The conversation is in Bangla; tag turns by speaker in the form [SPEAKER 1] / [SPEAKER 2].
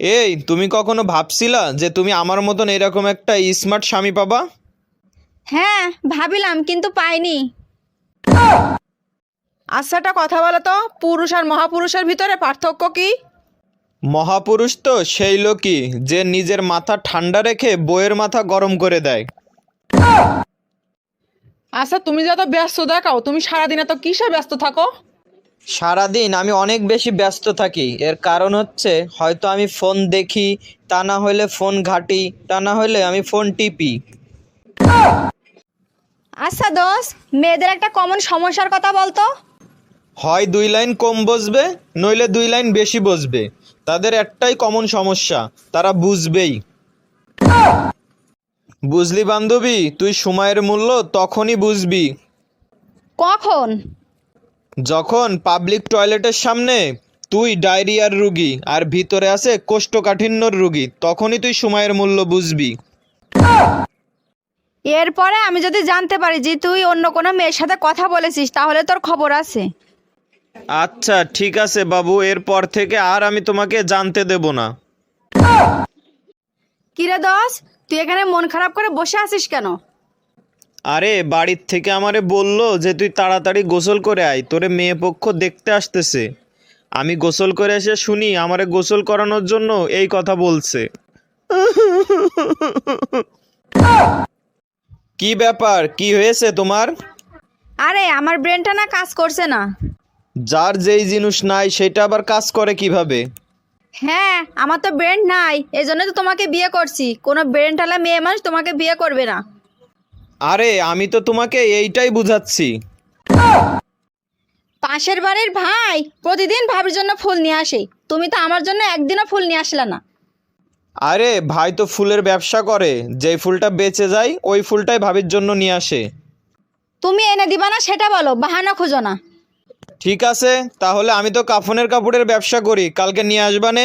[SPEAKER 1] এই তুমি কখনো ভাবছিলা যে তুমি আমার মতন এরকম একটা স্মার্ট স্বামী পাবা?
[SPEAKER 2] হ্যাঁ ভাবিলাম কিন্তু পাইনি।
[SPEAKER 3] আচ্ছা কথা বলো তো পুরুষ আর মহাপুরুষের ভিতরে পার্থক্য কি?
[SPEAKER 1] মহাপুরুষ তো সেই লোকই যে নিজের মাথা ঠান্ডা রেখে বইয়ের মাথা গরম করে দেয়।
[SPEAKER 3] আচ্ছা তুমি যত ব্যস্ত দেখাও তুমি সারাদিন এত কিসে ব্যস্ত থাকো?
[SPEAKER 1] সারাদিন আমি অনেক বেশি ব্যস্ত থাকি। এর কারণ হচ্ছে হয়তো আমি ফোন দেখি তা না হলে ফোন ঘাঁটি তা না হলে আমি ফোন টিপি।
[SPEAKER 2] আচ্ছা দোষ মেয়েদের একটা কমন সমস্যার কথা বলতো?
[SPEAKER 1] হয় দুই লাইন কম বসবে নইলে দুই লাইন বেশি বসবে। তাদের একটাই কমন সমস্যা তারা বুঝবেই। বুঝলি বান্ধবী তুই সময়ের মূল্য তখনই বুঝবি।
[SPEAKER 2] কখন?
[SPEAKER 1] যখন পাবলিক টয়লেটের সামনে তুই ডায়রিয়ার রুগী আর ভিতরে আছে কোষ্ঠকাঠিন্যর রুগী তখনই তুই সময়ের মূল্য বুঝবি।
[SPEAKER 2] এরপরে আমি যদি জানতে পারি যে তুই অন্য কোনো মেয়ের সাথে কথা বলেছিস তাহলে তোর খবর আছে।
[SPEAKER 1] আচ্ছা ঠিক আছে বাবু এরপর থেকে আর আমি তোমাকে জানতে দেব না।
[SPEAKER 2] কিরে দোষ তুই এখানে মন খারাপ করে বসে আছিস কেন?
[SPEAKER 1] আরে বাড়ির থেকে আমারে বলল যে তুই তাড়াতাড়ি গোসল করে আয় তোরে মেয়ে পক্ষ দেখতে আসতেছে। আমি গোসল করে এসে শুনি আমারে গোসল করানোর জন্য এই কথা বলছে। কি ব্যাপার? কি হয়েছে তোমার?
[SPEAKER 2] আরে আমার ব্রেনটা না কাজ করছে না।
[SPEAKER 1] যার যেই জিনিস নাই সেটা আবার কাজ করে কীভাবে?
[SPEAKER 2] হ্যাঁ আমার তো ব্রেন নাই এই জন্য তো তোমাকে বিয়ে করছি। কোনো ব্রেন টালা মেয়ে মানুষ তোমাকে বিয়ে করবে না।
[SPEAKER 1] আরে আমি তো তোমাকে এইটাই বুঝাচ্ছি।
[SPEAKER 2] পাশের বাড়ির ভাই প্রতিদিন ভাবির জন্য ফুল নিয়ে আসে। তুমি তো আমার জন্য একদিনও ফুল নিয়ে আসলে না।
[SPEAKER 1] আরে ভাই তো ফুলের ব্যবসা করে। যেই ফুলটা বেঁচে যায় ওই ফুলটাই ভাবির জন্য নিয়ে আসে।
[SPEAKER 2] তুমি এনে দিবা না সেটা বলো বাহানা খুঁজো না।
[SPEAKER 1] ঠিক আছে তাহলে আমি তো কাফনের কাপড়ের ব্যবসা করি কালকে নিয়ে আসবানে